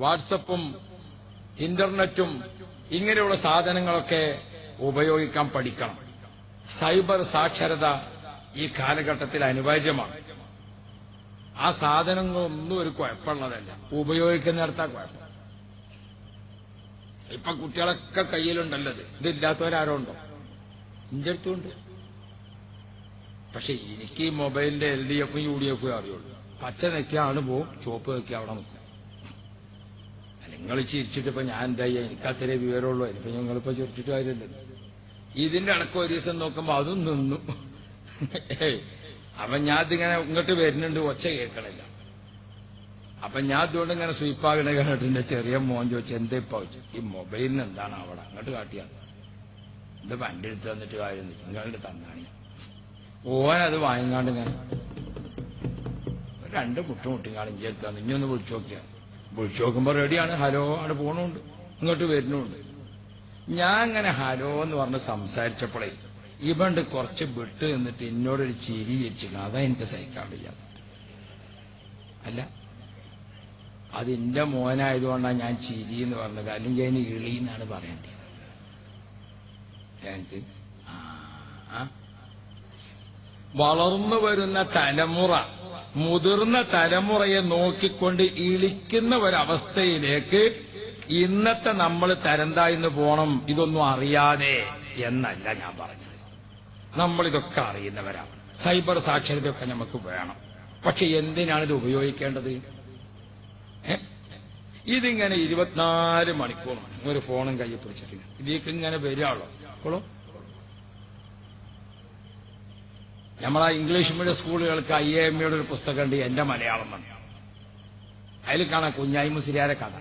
വാട്സപ്പും ഇന്റർനെറ്റും ഇങ്ങനെയുള്ള സാധനങ്ങളൊക്കെ ഉപയോഗിക്കാൻ പഠിക്കണം. സൈബർ സാക്ഷരത ഈ കാലഘട്ടത്തിൽ അനിവാര്യമാണ്. ആ സാധനങ്ങളൊന്നും ഒരു കുഴപ്പമുള്ളതല്ല. ഉപയോഗിക്കുന്നിടത്താ കുഴപ്പം. ഇപ്പൊ കുട്ടികളൊക്കെ കയ്യിലുണ്ടല്ലത് ഇത്. ഇതില്ലാത്തവരാരോ ഉണ്ടോ? എന്റെ അടുത്തുണ്ട്. പക്ഷെ എനിക്ക് മൊബൈലിന്റെ എൽ ഡി എഫും യു ഡി എഫും അറിയുള്ളൂ. പച്ച ആൾ പോവും ചുവപ്പ് നിൽക്കുക അവിടെ നിൽക്കും. നിങ്ങൾ ചിരിച്ചിട്ട് ഇപ്പൊ ഞാൻ എന്താ എനിക്ക് അത്രേ വിവരമുള്ളൂ. ഇനിയിപ്പോ ഞങ്ങളിപ്പോ ചിരിച്ചിട്ട് കാര്യമില്ലല്ലോ ഇതിന്റെ അടക്കം ഒരു ദിവസം നോക്കുമ്പോ അതും നിന്നു. അപ്പൊ ഞാൻ ഇതിങ്ങനെ ഇങ്ങോട്ട് വരുന്നുണ്ട് ഒച്ച കേൾക്കണില്ല. അപ്പൊ ഞാൻ അതുകൊണ്ട് ഇങ്ങനെ സ്വീപ്പാകണ കണ്ടിട്ട് എന്റെ ചെറിയ മോൻ ചോദിച്ചു എന്താ ഇപ്പൊ? വെച്ചു ഈ മൊബൈലിന് എന്താണ് അവിടെ? അങ്ങോട്ട് കാട്ടിയാ. ഇത് വണ്ടി എടുത്ത് തന്നിട്ട് കാര്യം നിങ്ങളുടെ തന്നാണ്. ഓനത് വാങ്ങിക്കാണ്ട് ഇങ്ങനെ രണ്ട് മുട്ട മുട്ടിങ്ങാണ് ഇഞ്ചി എടുത്ത് ഇനി ഒന്ന് വിളിച്ചു നോക്കിയാ. വിളിച്ചു നോക്കുമ്പോ റെഡിയാണ്. ഹലോ ആണ് പോണുണ്ട്. ഇങ്ങോട്ട് വരുന്നുണ്ട് ഞാൻ അങ്ങനെ ഹലോ എന്ന് പറഞ്ഞ് സംസാരിച്ചപ്പോഴേ ഇവണ്ട് കുറച്ച് വിട്ട് നിന്നിട്ട് എന്നോടൊരു ചിരി വെച്ചിരുന്നു അതാ എനിക്ക് സഹിക്കാൻ വയ്യ അല്ല അതിന്റെ എന്റെ മോനായതുകൊണ്ടാണ് ഞാൻ ചിരി എന്ന് പറഞ്ഞത്. അല്ലെങ്കിൽ അതിന് ഇളി എന്നാണ് പറയേണ്ടത്. ഞങ്ങൾക്ക്. വളർന്നു വരുന്ന തലമുറ മുതിർന്ന തലമുറയെ നോക്കിക്കൊണ്ട് ഇളിക്കുന്ന ഒരവസ്ഥയിലേക്ക് ഇന്നത്തെ നമ്മൾ തരംതായിന്ന് പോണം ഇതൊന്നും അറിയാതെ എന്നല്ല ഞാൻ പറഞ്ഞത്. നമ്മളിതൊക്കെ അറിയുന്നവരാണ് സൈബർ സാക്ഷരതയൊക്കെ നമുക്ക് വേണം. പക്ഷെ എന്തിനാണ് ഇത് ഉപയോഗിക്കേണ്ടത്? ഇതിങ്ങനെ ഇരുപത്തിനാല് മണിക്കൂറും ഒരു ഫോണും കയ്യിൽ പിടിച്ചിട്ടില്ല. ഇതിലേക്ക് ഇങ്ങനെ വരികയുള്ളൂ ഇപ്പോഴും നമ്മളാ ഇംഗ്ലീഷ് മീഡിയം സ്കൂളുകൾക്ക് ഐ എ എം യുടെ ഒരു പുസ്തകമുണ്ട് എന്റെ മലയാളം എന്ന്. അതിൽ കാണാം കുഞ്ഞായി മുസ്ലിയാരെ കഥ.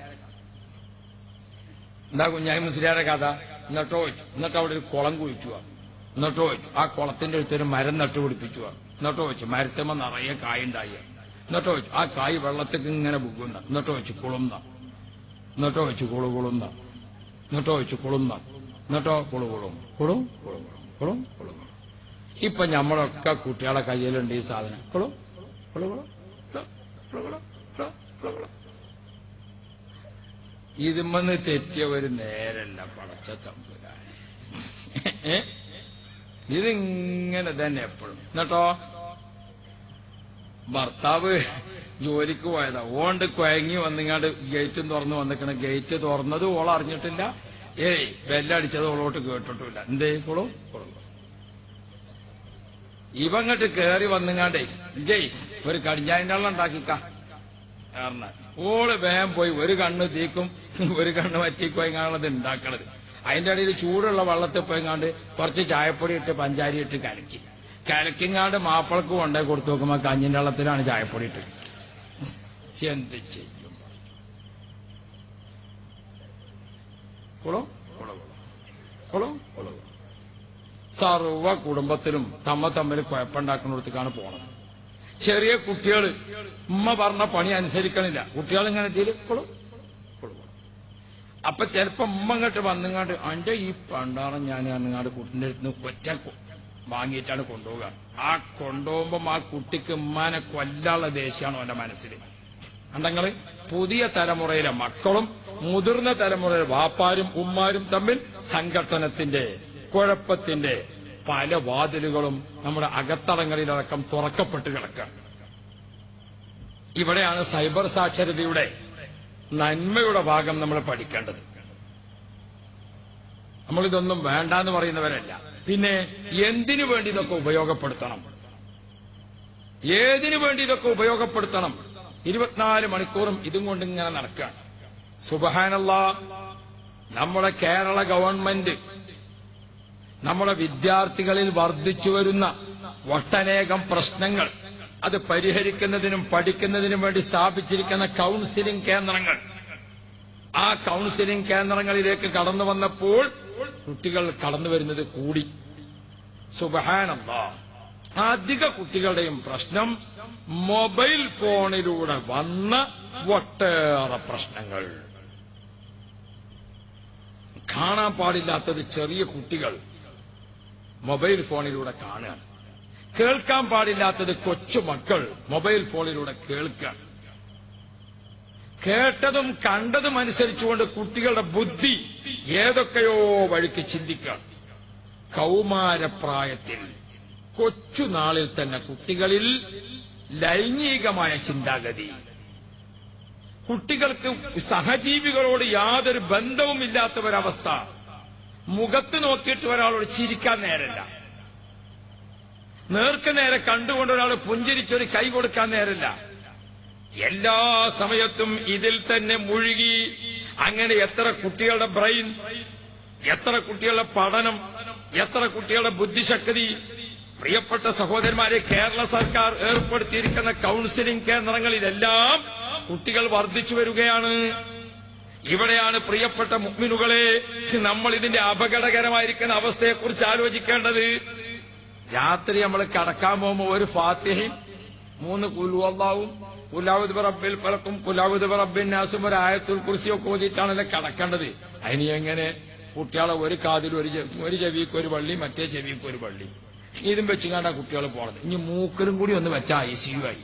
എന്താ കുഞ്ഞായി മുസ്ലിയാരെ കഥ? എന്നിട്ടോ വെച്ചു എന്നിട്ട് അവിടെ ഒരു കുളം കുഴിച്ചു എന്നിട്ടോ വെച്ചു ആ കുളത്തിന്റെ അടുത്തൊരു മരം നട്ടുപിടിപ്പിച്ചു എന്നിട്ടോ വെച്ചു മരത്തുമ്പോ നിറയെ കായുണ്ടായി എന്നിട്ടോ വെച്ചു ആ കായ് വെള്ളത്തേക്ക് ഇങ്ങനെ ബുഗുന്ന എന്നിട്ടോ വെച്ചു കുളുന്ന. എന്നിട്ടോ വെച്ചു കുളു കുളുന്ന. എന്നിട്ടോ വെച്ചു കുളുന്ന. എന്നിട്ടോ കുളു കുളും. കുളും? കുളു കുളും കുളും കുളു കുളും. ഇപ്പൊ നമ്മളൊക്കെ കുട്ടികളെ കയ്യിലുണ്ട് ഈ സാധനം. ഇതുമെന്ന് തെറ്റിയ ഒരു നേരല്ല പടച്ച തമ്പുരാൻ ഇതിങ്ങനെ തന്നെ എപ്പോഴും. എന്നിട്ടോ? ഭർത്താവ് ജോലിക്ക് പോയതാ. ഓണ്ട് കുഴങ്ങി വന്നിങ്ങാണ്ട് ഗേറ്റും തുറന്നു വന്നിക്കണ. ഗേറ്റ് തുറന്നത് ഓൾ അറിഞ്ഞിട്ടില്ല ഏയ് ബെല്ലടിച്ചത് ഓളോട്ട് കേട്ടിട്ടില്ല. എന്തേ കൊളു കൊളു. ഇവങ്ങട്ട് കയറി വന്നിങ്ങാണ്ടേ ജയ് ഒരു കടിഞ്ഞാന്റെ വെള്ളം ഉണ്ടാക്കിക്ക. ഓൾ വേഗം പോയി ഒരു കണ്ണ് തീക്കും ഒരു കണ്ണ് വറ്റിക്കോയിങ്ങാണത് ഉണ്ടാക്കണത്. അതിന്റെ ഇടയിൽ ചൂടുള്ള വെള്ളത്തിൽ പോയിങ്ങാണ്ട് കുറച്ച് ചായപ്പൊടി ഇട്ട് പഞ്ചാരി ഇട്ട് കലക്കി. കലക്കിങ്ങാണ്ട് മാപ്പിളക്ക് കൊണ്ടേ കൊടുത്തു നോക്കുമ്പോ കഞ്ഞിന്റെ വെള്ളത്തിലാണ് ചായപ്പൊടി ഇട്ട്. എന്ത് ചെയ്യും? കുളം? കുളം കുളം. കുളം? സർവ കുടുംബത്തിലും തമ്മ തമ്മിൽ കുഴപ്പമുണ്ടാക്കുന്നിടത്തേക്കാണ് പോണത്. ചെറിയ കുട്ടികൾ ഉമ്മ പറഞ്ഞ പണി അനുസരിക്കണില്ല. കുട്ടികൾ ഇങ്ങനെ തീരെ കൊളു കൊളു കൊളു. അപ്പൊ ചിലപ്പോ ഉമ്മ ഇങ്ങോട്ട് വന്നിങ്ങാണ്ട് അന്റെ ഈ പണ്ടാണ് ഞാൻ അങ്ങാട് കുട്ടിന്റെ അടുത്ത് ഒറ്റ കൊ- വാങ്ങിയിട്ടാണ് കൊണ്ടുപോകുക ആ കൊണ്ടുപോകുമ്പോ ആ കുട്ടിക്ക് ഉമ്മാനെ കൊല്ലാനുള്ള ദേഷ്യമാണ് അവന്റെ മനസ്സിൽ അണ്ടങ്ങൾ പുതിയ തലമുറയിലെ മക്കളും മുതിർന്ന തലമുറയിലെ വാപ്പാരും ഉമ്മാരും തമ്മിൽ സംഘട്ടനത്തിന്റെ കുഴപ്പത്തിന്റെ പല വാതിലുകളും നമ്മുടെ അകത്തളങ്ങളിലടക്കം തുറക്കപ്പെട്ട് കിടക്കുക. ഇവിടെയാണ് സൈബർ സാക്ഷരതയുടെ നന്മയുടെ ഭാഗം നമ്മൾ പഠിക്കേണ്ടത്. നമ്മളിതൊന്നും വേണ്ട എന്ന് പറയുന്നവരല്ല. പിന്നെ എന്തിനു വേണ്ടി ഇതൊക്കെ ഉപയോഗപ്പെടുത്തണം? ഏതിനു വേണ്ടി ഇതൊക്കെ ഉപയോഗപ്പെടുത്തണം? ഇരുപത്തിനാല് മണിക്കൂറും ഇതും കൊണ്ട് ഇങ്ങനെ നടക്കുകയാണ് സുബഹാനല്ല നമ്മുടെ കേരള ഗവൺമെന്റ് നമ്മുടെ വിദ്യാർത്ഥികളിൽ വർദ്ധിച്ചു വരുന്ന ഒട്ടനേകം പ്രശ്നങ്ങൾ. അത് പരിഹരിക്കുന്നതിനും പഠിക്കുന്നതിനും വേണ്ടി സ്ഥാപിച്ചിരിക്കുന്ന കൌൺസിലിംഗ് കേന്ദ്രങ്ങൾ. ആ കൌൺസിലിംഗ് കേന്ദ്രങ്ങളിലേക്ക് കടന്നു വന്നപ്പോൾ കുട്ടികൾ കടന്നു വരുന്നത് കൂടി. സുബഹാനന്ദ അധിക കുട്ടികളുടെയും പ്രശ്നം മൊബൈൽ ഫോണിലൂടെ വന്ന ഒട്ടേറെ പ്രശ്നങ്ങൾ. കാണാൻ പാടില്ലാത്തത് ചെറിയ കുട്ടികൾ. മൊബൈൽ ഫോണിലൂടെ കാണുകയാണ് കേൾക്കാൻ പാടില്ലാത്തത് കൊച്ചുമക്കൾ മൊബൈൽ ഫോണിലൂടെ കേൾക്കുക. കേട്ടതും കണ്ടതും അനുസരിച്ചുകൊണ്ട് കുട്ടികളുടെ ബുദ്ധി ഏതൊക്കെയോ വഴിക്ക് ചിന്തിക്കുക. കൗമാരപ്രായത്തിൽ കൊച്ചുനാളിൽ തന്നെ കുട്ടികളിൽ ലൈംഗികമായ ചിന്താഗതി. കുട്ടികൾക്ക് സഹജീവികളോട് യാതൊരു ബന്ധവുമില്ലാത്ത ഒരവസ്ഥ മുഖത്ത് നോക്കിയിട്ട് ഒരാളോട് ചിരിക്കാൻ നേരല്ല നേർക്ക് നേരെ കണ്ടുകൊണ്ട് ഒരാൾ പുഞ്ചിരിച്ചൊരു കൈ കൊടുക്കാൻ നേരല്ല എല്ലാ സമയത്തും ഇതിൽ തന്നെ മുഴുകി അങ്ങനെ എത്ര കുട്ടികളുടെ ബ്രെയിൻ എത്ര കുട്ടികളുടെ പഠനം എത്ര കുട്ടികളുടെ ബുദ്ധിശക്തി പ്രിയപ്പെട്ട സഹോദരന്മാരെ കേരള സർക്കാർ ഏർപ്പെടുത്തിയിരിക്കുന്ന കൌൺസിലിംഗ് കേന്ദ്രങ്ങളിലെല്ലാം കുട്ടികൾ വർദ്ധിച്ചു വരികയാണ്. ഇവിടെയാണ് പ്രിയപ്പെട്ട മുഗ്മിനുകളെ നമ്മൾ ഇതിന്റെ അപകടകരമായിരിക്കുന്ന അവസ്ഥയെക്കുറിച്ച് ആലോചിക്കേണ്ടത്. രാത്രി നമ്മൾ കടക്കാൻ പോകുമ്പോൾ ഒരു ഫാത്തിഹയും മൂന്ന് കുലുവല്ലാവും കുലാവുദ് റബ്ബിൽ പലക്കും കുലാവുദ് റബ്ബിൻ നാസും ഒരു ആയത്തുൽ കുറിച്ചിയൊക്കെ ഓതിയിട്ടാണല്ലോ കടക്കേണ്ടത്. അതിന് എങ്ങനെ? കുട്ടികളെ ഒരു കാതിൽ ഒരു ഒരു ചെവിക്ക് ഒരു വള്ളി മറ്റേ ചെവിക്ക് ഒരു വള്ളി. ഇതും വെച്ചുകൊണ്ടാ കുട്ടികൾ പോണത്. ഇനി മൂക്കലും കൂടി ഒന്ന് വെച്ചാൽ ഐ സിയു ആയി.